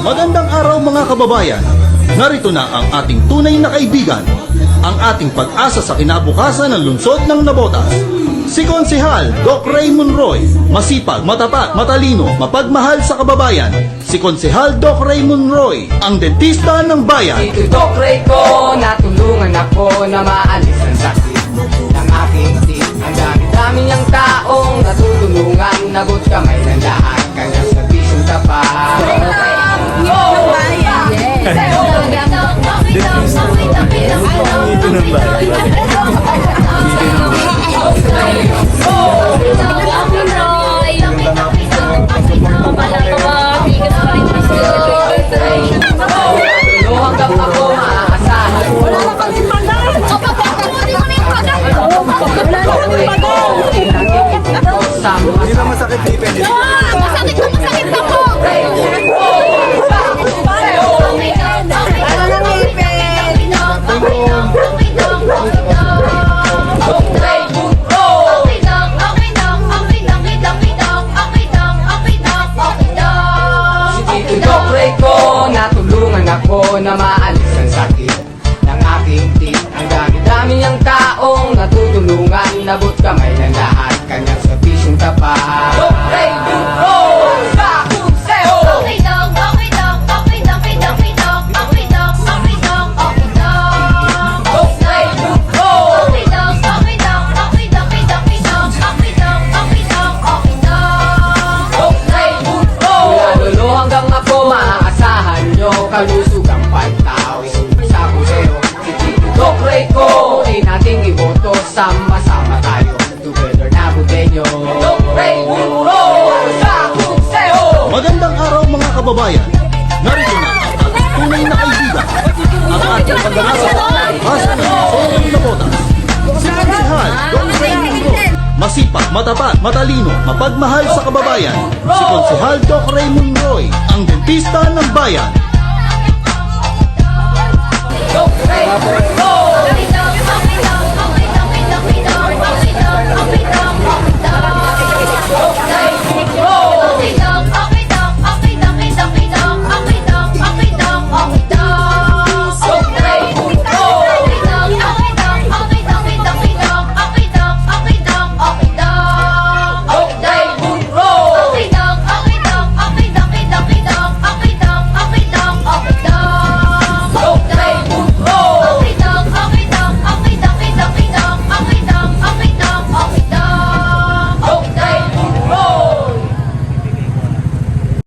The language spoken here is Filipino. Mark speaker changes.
Speaker 1: Magandang araw mga kababayan. Narito na ang ating tunay na kaibigan, ang ating pag-asa sa kinabukasan ng lungsod ng Nabotas. Si Konsehal Doc Raymond Roy, masipag, matapat, matalino, mapagmahal sa kababayan. Si Konsehal Doc Raymond Roy, ang dentista ng bayan.
Speaker 2: Ito dokre ko, natulungan ako na maalis
Speaker 3: Hindi na masakit ipin.
Speaker 4: Masakit na masakit na po!
Speaker 2: Ako na maalis ang sakit ng aking team. Ang dami-dami niyang taong natutulungan, nabot kamay ng lahat, kanyang serbisyong Duro! Mula dulo hanggang ako, maaasahan nyo, kalusugang pagtao. Sa Kunseo, si Tito Dokre ko, di nating iboto, sama-sama
Speaker 1: masipag, matapat, matalino, mapagmahal sa kababayan. Si Konsehal Doc Raymond Roy, ang dentista ng bayan.
Speaker 2: Dokre Duro,